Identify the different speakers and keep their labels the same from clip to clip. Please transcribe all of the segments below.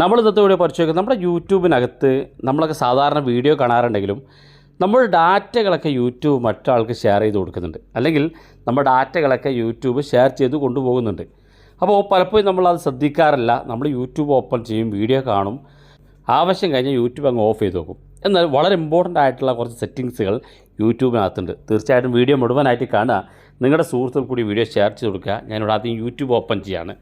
Speaker 1: നമ്മൾ ഇന്നത്തെ വീഡിയോ പരിശോധിക്കുന്നത് നമ്മുടെ യൂട്യൂബിനകത്ത് നമ്മളൊക്കെ സാധാരണ വീഡിയോ കാണാറുണ്ടെങ്കിലും നമ്മൾ ഡാറ്റകളൊക്കെ യൂട്യൂബ് മറ്റാൾക്ക് ഷെയർ ചെയ്ത് കൊടുക്കുന്നുണ്ട്. അല്ലെങ്കിൽ നമ്മുടെ ഡാറ്റകളൊക്കെ യൂട്യൂബ് ഷെയർ ചെയ്ത് കൊണ്ടുപോകുന്നുണ്ട്. അപ്പോൾ പലപ്പോഴും നമ്മളത് ശ്രദ്ധിക്കാറില്ല. നമ്മൾ യൂട്യൂബ് ഓപ്പൺ ചെയ്യും വീഡിയോ കാണും. ആവശ്യം കഴിഞ്ഞാൽ യൂട്യൂബ് അങ്ങ് ഓഫ് ചെയ്ത് നോക്കും. എന്നാൽ വളരെ ഇമ്പോർട്ടന്റ് ആയിട്ടുള്ള കുറച്ച് സെറ്റിങ്സുകൾ യൂട്യൂബിനകത്തുണ്ട്. തീർച്ചയായിട്ടും വീഡിയോ മുഴുവനായിട്ട് കാണുക. നിങ്ങളുടെ സുഹൃത്തുക്കൾ കൂടി വീഡിയോ ഷെയർ ചെയ്ത് കൊടുക്കുക. ഞാനിവിടെ ആദ്യം യൂട്യൂബ് ഓപ്പൺ ചെയ്യാണ്.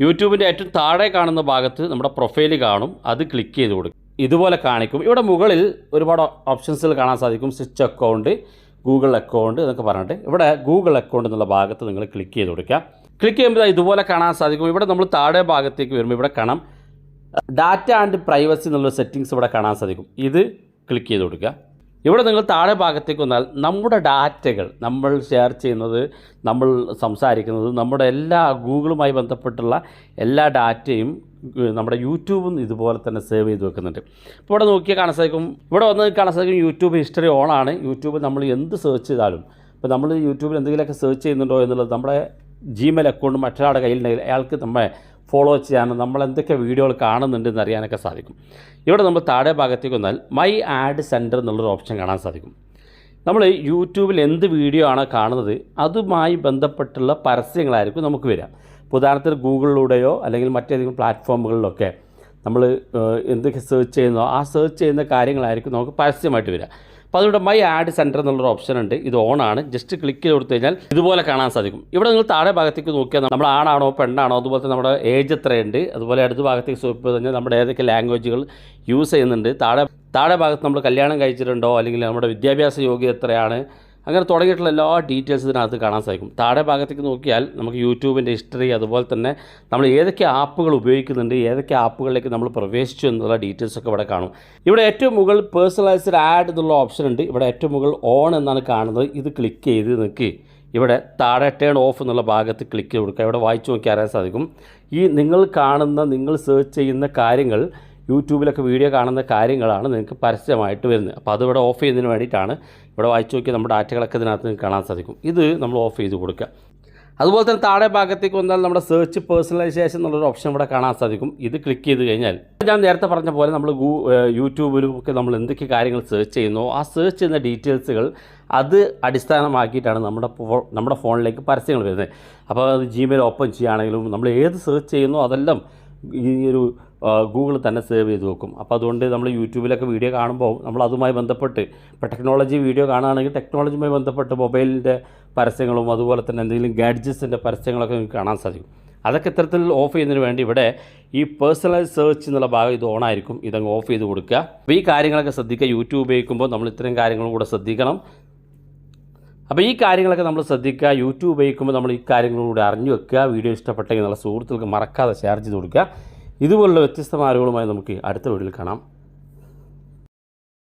Speaker 1: യൂട്യൂബിന്റെ ഏറ്റവും താഴെ കാണുന്ന ഭാഗത്ത് നമ്മുടെ പ്രൊഫൈൽ കാണും അത് ക്ലിക്ക് ചെയ്ത് കൊടുക്കും. ഇതുപോലെ കാണിക്കും. ഇവിടെ മുകളിൽ ഒരുപാട് ഓപ്ഷൻസിൽ കാണാൻ സാധിക്കും. സ്വിച്ച് അക്കൗണ്ട് ഗൂഗിൾ അക്കൗണ്ട് എന്നൊക്കെ പറഞ്ഞിട്ട്. ഇവിടെ ഗൂഗിൾ അക്കൗണ്ട് എന്നുള്ള ഭാഗത്ത് നിങ്ങൾ ക്ലിക്ക് ചെയ്ത് കൊടുക്കുക ക്ലിക്ക് ചെയ്യുമ്പോൾ ഇതുപോലെ കാണാൻ സാധിക്കും. ഇവിടെ നമ്മൾ താഴെ ഭാഗത്തേക്ക് വരുമ്പോൾ ഇവിടെ കാണാം. ഡാറ്റ ആൻഡ് പ്രൈവസി എന്നുള്ള സെറ്റിങ്സ് ഇവിടെ കാണാൻ സാധിക്കും. ഇത് ക്ലിക്ക് ചെയ്ത് കൊടുക്കുക. ഇവിടെ നിങ്ങൾ താഴെ ഭാഗത്തേക്ക് വന്നാൽ നമ്മുടെ ഡാറ്റകൾ നമ്മൾ ഷെയർ ചെയ്യുന്നത് നമ്മൾ സംസാരിക്കുന്നത് നമ്മുടെ എല്ലാ ഗൂഗിളുമായി ബന്ധപ്പെട്ടുള്ള എല്ലാ ഡാറ്റയും നമ്മുടെ യൂട്യൂബും ഇതുപോലെ തന്നെ സേവ് ചെയ്ത് വെക്കുന്നുണ്ട്. ഇപ്പോൾ ഇവിടെ നോക്കിയാൽ കാണാൻ സാധിക്കും ഇവിടെ വന്ന് കാണാൻ സാധിക്കും യൂട്യൂബ് ഹിസ്റ്ററി ഓൺ ആണ്. യൂട്യൂബ് നമ്മൾ എന്ത് സെർച്ച് ചെയ്താലും ഇപ്പോൾ നമ്മൾ യൂട്യൂബിൽ എന്തെങ്കിലുമൊക്കെ സെർച്ച് ചെയ്യുന്നുണ്ടോ എന്നുള്ളത് നമ്മുടെ ജിമെയിൽ അക്കൗണ്ട് മറ്റൊരാളുടെ കയ്യിലുണ്ടെങ്കിൽ അയാൾക്ക് നമ്മെ ഫോളോ ചെയ്യാനും നമ്മൾ എന്തൊക്കെ വീഡിയോകൾ കാണുന്നുണ്ടെന്ന് അറിയാനൊക്കെ സാധിക്കും. ഇവിടെ നമ്മൾ താഴെ ഭാഗത്തേക്ക് വന്നാൽ മൈ ആഡ് സെന്റർ എന്നുള്ളൊരു ഓപ്ഷൻ കാണാൻ സാധിക്കും. നമ്മൾ യൂട്യൂബിൽ എന്ത് വീഡിയോ ആണ് കാണുന്നത് അതുമായി ബന്ധപ്പെട്ടുള്ള പരസ്യങ്ങളായിരിക്കും നമുക്ക് വരിക. ഇപ്പോൾ ഉദാഹരണത്തിന് ഗൂഗിളിലൂടെയോ അല്ലെങ്കിൽ മറ്റേതെങ്കിലും പ്ലാറ്റ്ഫോമുകളിലൊക്കെ നമ്മൾ എന്തൊക്കെ സെർച്ച് ചെയ്യുന്നോ ആ സെർച്ച് ചെയ്യുന്ന കാര്യങ്ങളായിരിക്കും നമുക്ക് പരസ്യമായിട്ട് വരിക. അപ്പോൾ അതുകൊണ്ട് മൈ ആഡ് സെന്റർ എന്നുള്ളൊരു ഓപ്ഷൻ ഉണ്ട്. ഇത് ഓൺ ആണ്. ജസ്റ്റ് ക്ലിക്ക് ചെയ്ത് കൊടുത്തു കഴിഞ്ഞാൽ ഇതുപോലെ കാണാൻ സാധിക്കും. ഇവിടെ നിങ്ങൾ താഴെ ഭാഗത്തേക്ക് നോക്കിയാൽ നമ്മൾ ആണാണോ പെണ്ണാണോ അതുപോലെ തന്നെ നമ്മുടെ ഏജ് എത്രയുണ്ട് അതുപോലെ അടുത്ത ഭാഗത്തേക്ക് സ്വീപ്പ് ചെയ്ത് കഴിഞ്ഞാൽ നമ്മുടെ ഏതൊക്കെ ലാംഗ്വേജുകൾ യൂസ് ചെയ്യുന്നുണ്ട്. താഴെ താഴെ ഭാഗത്ത് നമ്മൾ കല്യാണം കഴിച്ചിട്ടുണ്ടോ അല്ലെങ്കിൽ നമ്മുടെ വിദ്യാഭ്യാസ യോഗ്യത എത്രയാണ് അങ്ങനെ തുടങ്ങിയിട്ടുള്ള എല്ലാ ഡീറ്റെയിൽസ് ഇതിനകത്ത് കാണാൻ സാധിക്കും. താഴെ ഭാഗത്തേക്ക് നോക്കിയാൽ നമുക്ക് യൂട്യൂബിന്റെ ഹിസ്റ്ററി അതുപോലെ തന്നെ നമ്മൾ ഏതൊക്കെ ആപ്പുകൾ ഉപയോഗിക്കുന്നുണ്ട് ഏതൊക്കെ ആപ്പുകളിലേക്ക് നമ്മൾ പ്രവേശിച്ചു എന്നുള്ള ഡീറ്റെയിൽസ് ഒക്കെ ഇവിടെ കാണും. ഇവിടെ ഏറ്റവും മുകളിൽ പേഴ്സണലൈസ്ഡ് ആഡ് എന്നുള്ള ഓപ്ഷൻ ഉണ്ട്. ഇവിടെ ഏറ്റവും മുകളിൽ ഓൺ എന്നാണ് കാണുന്നത്. ഇത് ക്ലിക്ക് ചെയ്ത് നിൽക്കി ഇവിടെ താഴെ ടേൺ ഓഫ് എന്നുള്ള ഭാഗത്ത് ക്ലിക്ക് കൊടുക്കുക ഇവിടെ വായിച്ചു നോക്കി അറിയാൻ സാധിക്കും. ഈ നിങ്ങൾ കാണുന്ന നിങ്ങൾ സെർച്ച് ചെയ്യുന്ന കാര്യങ്ങൾ യൂട്യൂബിലൊക്കെ വീഡിയോ കാണുന്ന കാര്യങ്ങളാണ് നിങ്ങൾക്ക് പരസ്യമായിട്ട് വരുന്നത്. അപ്പോൾ അതിവിടെ ഓഫ് ചെയ്യുന്നതിന് വേണ്ടിയിട്ടാണ് ഇവിടെ വായിച്ചു നോക്കിയാൽ നമ്മുടെ ഡാറ്റകളൊക്കെ ഇതിനകത്ത് നിങ്ങൾക്ക് കാണാൻ സാധിക്കും. ഇത് നമ്മൾ ഓഫ് ചെയ്ത് കൊടുക്കുക. അതുപോലെ തന്നെ താഴെ ഭാഗത്തേക്ക് വന്നാൽ നമ്മുടെ സെർച്ച് പേഴ്സണലൈസേഷൻ എന്നുള്ളൊരു ഓപ്ഷൻ ഇവിടെ കാണാൻ സാധിക്കും. ഇത് ക്ലിക്ക് ചെയ്ത് കഴിഞ്ഞാൽ ഞാൻ നേരത്തെ പറഞ്ഞ പോലെ നമ്മൾ ഗൂ യൂട്യൂബിലൊക്കെ നമ്മൾ എന്തൊക്കെ കാര്യങ്ങൾ സെർച്ച് ചെയ്യുന്നോ ആ സെർച്ച് ചെയ്യുന്ന ഡീറ്റെയിൽസുകൾ അത് അടിസ്ഥാനമാക്കിയിട്ടാണ് നമ്മുടെ നമ്മുടെ ഫോണിലേക്ക് പരസ്യങ്ങൾ വരുന്നത്. അപ്പോൾ അത് ജിമെയിൽ ഓപ്പൺ ചെയ്യുകയാണെങ്കിലും നമ്മൾ ഏത് സെർച്ച് ചെയ്യുന്നോ അതെല്ലാം ഈ ഒരു ഗൂഗിൾ തന്നെ സേവ് ചെയ്ത് വെക്കും. അപ്പോൾ അതുകൊണ്ട് നമ്മൾ യൂട്യൂബിലൊക്കെ വീഡിയോ കാണുമ്പോൾ നമ്മൾ അതുമായി ബന്ധപ്പെട്ട് ഇപ്പോൾ ടെക്നോളജി വീഡിയോ കാണുകയാണെങ്കിൽ ടെക്നോളജിയുമായി ബന്ധപ്പെട്ട് മൊബൈലിന്റെ പരസ്യങ്ങളും അതുപോലെ തന്നെ എന്തെങ്കിലും ഗാഡ്ജറ്റ്സിന്റെ പരസ്യങ്ങളൊക്കെ നിങ്ങൾക്ക് കാണാൻ സാധിക്കും. അതൊക്കെ ഇത്തരത്തിൽ ഓഫ് ചെയ്യുന്നതിന് വേണ്ടി ഇവിടെ ഈ പേഴ്സണലൈസ് സെർച്ച് എന്നുള്ള ഭാഗം ഇത് ഓൺ ആയിരിക്കും. ഇതങ്ങ് ഓഫ് ചെയ്ത് കൊടുക്കുക. അപ്പോൾ ഈ കാര്യങ്ങളൊക്കെ ശ്രദ്ധിക്കുക. യൂട്യൂബ് ഉപയോഗിക്കുമ്പോൾ നമ്മൾ ഇത്രയും കാര്യങ്ങളും കൂടെ ശ്രദ്ധിക്കണം. അപ്പോൾ ഈ കാര്യങ്ങളൊക്കെ നമ്മൾ ശ്രദ്ധിക്കുക. യൂട്യൂബ് ഉപയോഗിക്കുമ്പോൾ നമ്മൾ ഈ കാര്യങ്ങളും കൂടെ അറിഞ്ഞു വെക്കുക. വീഡിയോ ഇഷ്ടപ്പെട്ടെങ്കിൽ നല്ല സുഹൃത്തുക്കൾക്ക് മറക്കാതെ ഷെയർ ചെയ്ത് കൊടുക്കുക. ഇതുപോലുള്ള വ്യത്യസ്തമായ അറിവുകളുമായി നമുക്ക് അടുത്ത വീഡിയോയിൽ കാണാം.